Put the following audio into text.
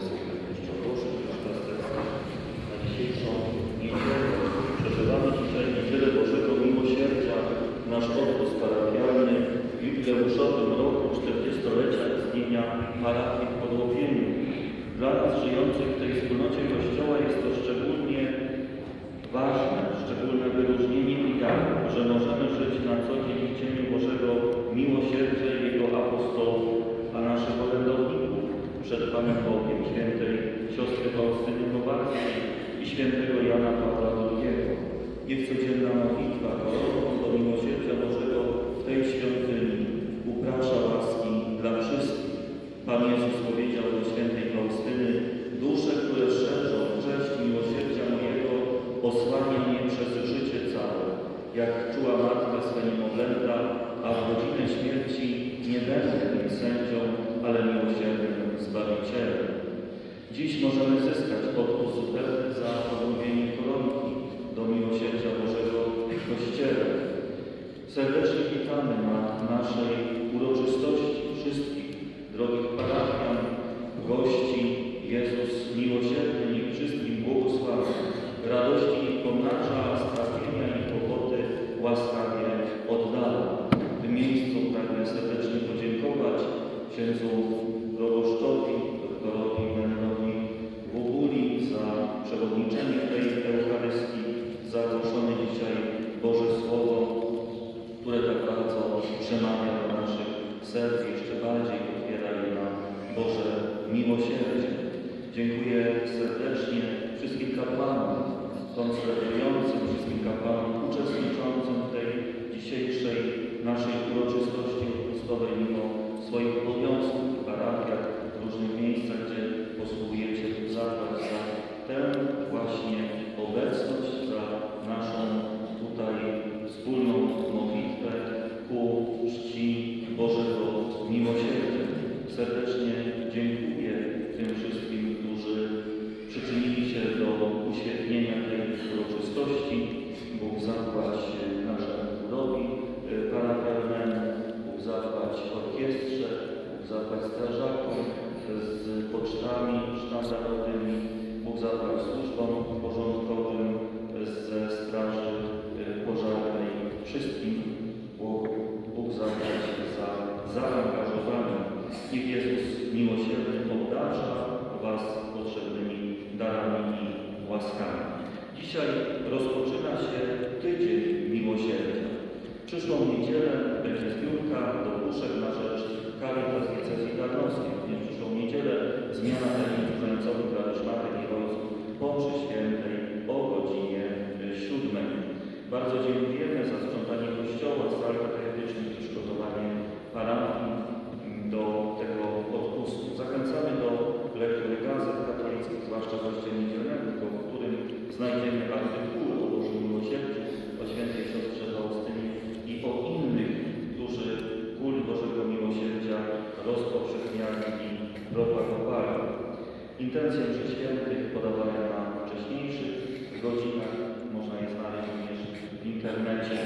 Wysoka Kościołoszy, Pasterska. Na dzisiejszą niedzielę przeżywamy dzisiaj Niedzielę Bożego Miłosierdzia. Nasz odpust parafialny w jubileuszowym roku 40-lecia istnienia parafii w Podłowieniu. Dla nas żyjących w tej wspólnocie Kościoła jest to szczególnie ważne, szczególne wyróżnienie i dar, że możemy żyć na co dzień w cieniu Bożego miłosierdzia i Jego apostołów, a naszych orędowników przed Panem Bogiem, świętej siostry Faustyny Kowalskiej i świętego Jana Pawła II. Niech codzienna modlitwa koroną do miłosierdzia Bożego w tej świątyni uprasza łaski dla wszystkich. Pan Jezus powiedział do świętej Faustyny, dusze, które szerzą cześć miłosierdzia mojego, osłania mnie przez życie całe. Jak czuła matka swe niemowlęta, a w godzinę śmierci nie będę sędzią, ale miłosiernym Zbawicielem. Dziś możemy zyskać księdzu proboszczowi, doktorowi Bernardowi Wuguli za przewodniczenie tej Eucharystii, za głoszone dzisiaj Boże Słowo, które tak bardzo przemawia do naszych serc jeszcze bardziej otwiera je na Boże miłosierdzie. Dziękuję serdecznie wszystkim kapłanom konsekrującym, wszystkim kapłanom swoich obowiązków w parafiach, w różnych miejscach, gdzie posługujecie zapłać za tę właśnie obecność, za naszą tutaj wspólną modlitwę ku czci Bożego Miłosierdzia. Serdecznie dziękuję tym wszystkim, którzy przyczynili się do uświetnienia tej uroczystości. Bóg zapłać Zapłać strażakom z pocztami sztandarowymi, Bóg zapłać służbom porządkowym ze straży y, pożarnej, wszystkim Bóg, Bóg zapłać za zaangażowanie. Niech Jezus miłosierny obdarza Was potrzebnymi darami i łaskami. Dzisiaj rozpoczyna się zmiana tajemnic granicowych dla wyszmarek i ojców po mszy świętej o godzinie y, siódmej. Bardzo dziękujemy za sprzątanie kościoła, sal katechetycznych i przygotowanie parafii do tego odpustu. Zachęcamy do lektury gazet katolickich, zwłaszcza kościoła niedzielnego, w którym znajdziemy artykuły o Bożym Miłosierdziu, o świętej siostrze Faustynie i o innych, którzy kult Bożego Miłosierdzia rozpowszechniali i propagowali. Intencje mszy świętych podawane na wcześniejszych godzinach, można je znaleźć również w internecie.